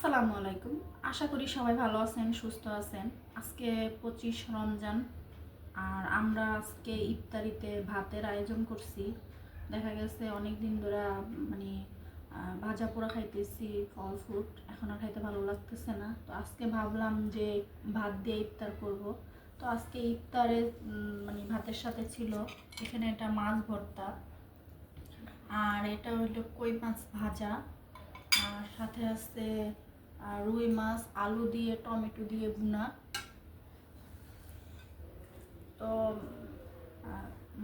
আসসালামু আলাইকুম। আশা করি সবাই ভালো আছেন, সুস্থ আছেন। আজকে পঁচিশ রমজান, আর আমরা আজকে ইফতারিতে ভাতের আয়োজন করছি। দেখা গেছে অনেক দিন ধরে মানে ভাজা পোড়া খাইতেছি, ফল ফ্রুট, এখন আর খাইতে ভালো লাগতেছে না। তো আজকে ভাবলাম যে ভাত দিয়ে ইফতার করব। তো আজকে ইফতারে মানে ভাতের সাথে ছিল এখানে এটা মাছ ভর্তা, আর এটা হলো কই মাছ ভাজা, আর সাথে আছে রুই মাছ, আলু দিয়ে, টমেটো দিয়ে ভুনা। তো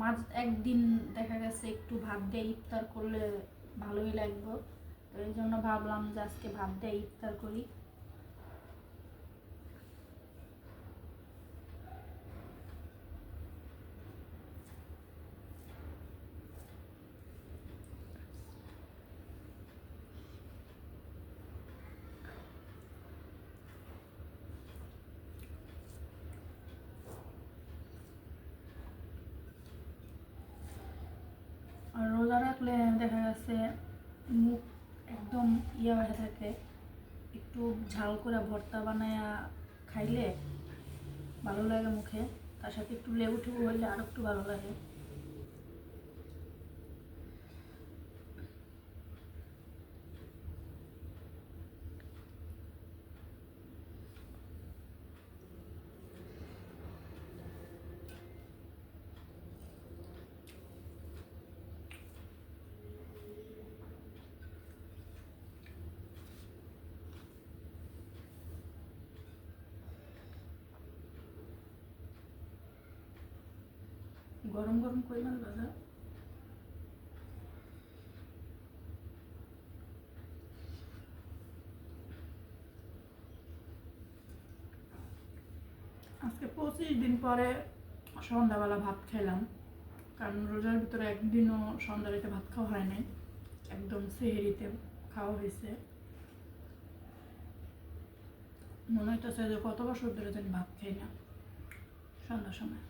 মাছ একদিন দেখা গেছে একটু ভাত দিয়ে ইফতার করলে ভালোই লাগবে। তো এই জন্য ভাবলাম যে আজকে ভাত দিয়ে ইফতার করি। আর রাখলে দেখা গেছে মুখ একদম ইয়া হয়ে থাকে। একটু ঝাল করে ভর্তা বানায়া খাইলে ভালো লাগে মুখে। তার সাথে একটু লেবু টেবু হইলে আরও একটু ভালো লাগে। গরম গরম মাছ ভাজা আজকে পঁচিশ দিন পরে সন্ধ্যাবেলা ভাত খেলাম। কারণ রোজার ভিতরে একদিনও সন্ধ্যারিতে ভাত খাওয়া হয় নাই। একদম সেহেরিতে খাওয়া হয়েছে। মনে হইতেছে যে কত বছর ধরে যেন ভাত খাই না সন্ধ্যার সময়।